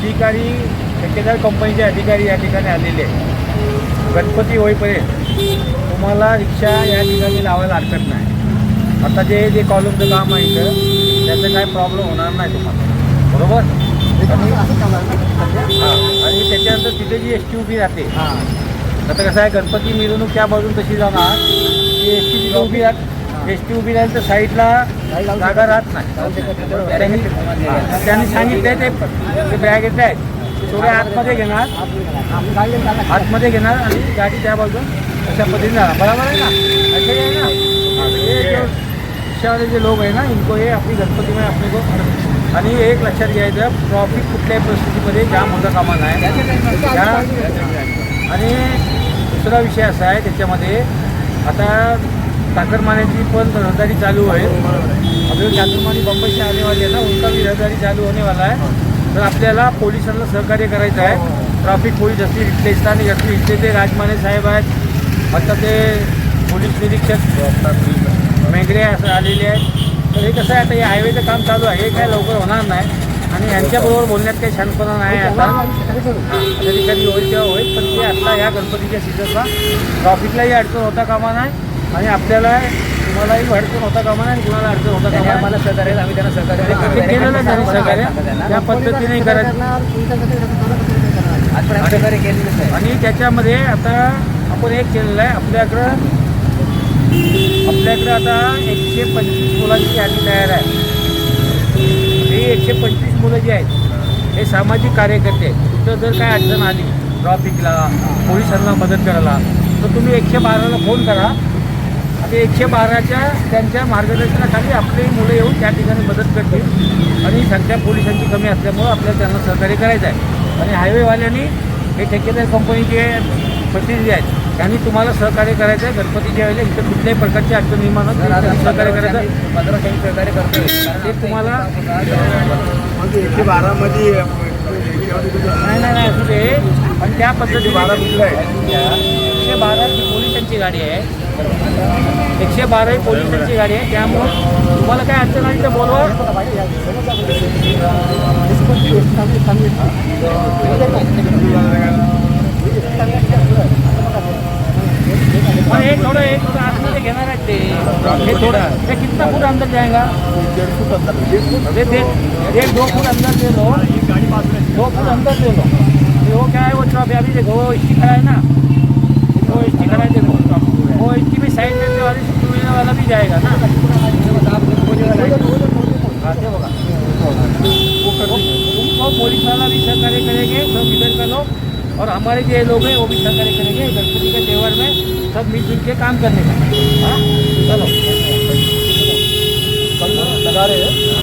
अधिकारी ठेकेदार कंपनीचे अधिकारी या ठिकाणी आलेले आहेत. गणपती होईपर्यंत तुम्हाला रिक्षा या ठिकाणी लावायला हरकत नाही. आता जे जे कॉलमचं काम आहे इथं त्याचं काय प्रॉब्लेम होणार नाही तुम्हाला. बरोबर? आणि हां आणि त्याच्यानंतर तिथे जी एस टी उभी राहते. आता कसं आहे गणपती मिरवणूक त्या बाजून तशी जाणार. की एस टी तिथे उभी राहत. एस टी उभी राहील तर साईडला जागा राहत नाही. त्यांनी त्यांनी सांगितले ते बॅग येत आहेत. थोडे आतमध्ये घेणार. आतमध्ये घेणार आणि गाडी त्या बाजून अशा पद्धतीने जाणार. बरोबर आहे ना? असं आहे ना? हां, जो रिक्षावाले जे लोक आहे ना इनको हे आपली गणपती में अपने को आणि एक लक्षात घ्यायचं ट्रॉफिक कुठल्याही परिस्थितीमध्ये जाम होता कामा नाही आणि दुसरा विषय असा आहे त्याच्यामध्ये आता चाकरमान्याची पण रहदारी चालू आहे. अभी चाकरमानी बंबई से आने वाली है ना उनका भी रहदारी चालू होने वाला है तर आपल्याला पोलिसांना सहकार्य करायचं आहे. ट्रॅफिक पोलीस असतील इथले स्थानिक असतील इथले ते राजमाने साहेब आहेत. आता ते पोलीस निरीक्षक मेघरे असं आलेले आहेत. तर हे कसं आहे आता हे हायवेचं काम चालू आहे. हे काय लवकर होणार नाही. आणि यांच्याबरोबर बोलण्यात काही शांतपणा नाही आता. कधी कधी होईल तेव्हा होईल पण ते आता या गणपतीच्या सीझनला ट्रॉफिकलाही अडचण होता कामा नाही. आणि आपल्याला तुम्हालाही अडचण होता कामा नाही कुणाला अडचण होता कामा आम्हाला सहकार्य आम्ही त्यांना सहकार्य नाही केलेलं त्यांनी सहकार्य? त्या पद्धतीने करायचं सहकार्य आहे आणि त्याच्यामध्ये आता आपण एक केलेलं आहे. आपल्याकडं आपल्याकडं आता एकशे पंचवीस मुलांची यादी तयार आहे. ही एकशे पंचवीस मुलं जी आहेत हे सामाजिक कार्यकर्ते आहेत. तिथं जर काय अडचण आली ट्रॉफिकला पोलिसांना मदत करायला तर तुम्ही एकशे बाराला फोन करा. ते एकशे बाराच्या त्यांच्या मार्गदर्शनाखाली आपली मुलं येऊन त्या ठिकाणी मदत करतील. आणि संख्या पोलिसांची कमी असल्यामुळं आपल्याला त्यांना सहकार्य करायचं आहे. आणि हायवेवाल्यांनी हे ठेकेदार कंपनीचे प्रतिनिधी आहेत त्यांनी तुम्हाला सहकार्य करायचं आहे. गणपतीच्या वेळेला इथं कुठल्याही प्रकारची अडचण निर्माण होत सहकार्य करायचं आहे. सहकार्य करतो ते तुम्हाला एकशे बारामध्ये नाही नाही नाही असू दे. पण त्या पद्धती बारा मुलं आहेत एकशे बारा ही पोलिसांची गाडी आहे. एकशे बारा ही पोलिसांची गाडी आहे. त्यामुळं तुम्हाला काय अडचण आली तर बोलवा. पण हे थोडं एक आतमध्ये घेणार आहेत ते. हे थोडं ते कितना फूट अंदर जाएगा डेढ़ अंदर डेढ़ एक दो फूट अंदर दे लो. दो फूट अंदर दे लो. ये वो हो क्या है वो ट्रॉफी अभी देखो वो है ना. वो स्टी खड़ा है देखो साइड में वाली टू व्हीलर वाला भी जाएगा ना। उनको पुलिस वाला भी सरकार करेंगे, सब इधर का लोग, और हमारे जो लोग हैं, वो भी सरकार करेंगे गणपति के त्यौहार में सब मिलजुल के काम करने का। हाँ? चलो। लगा रहे हैं।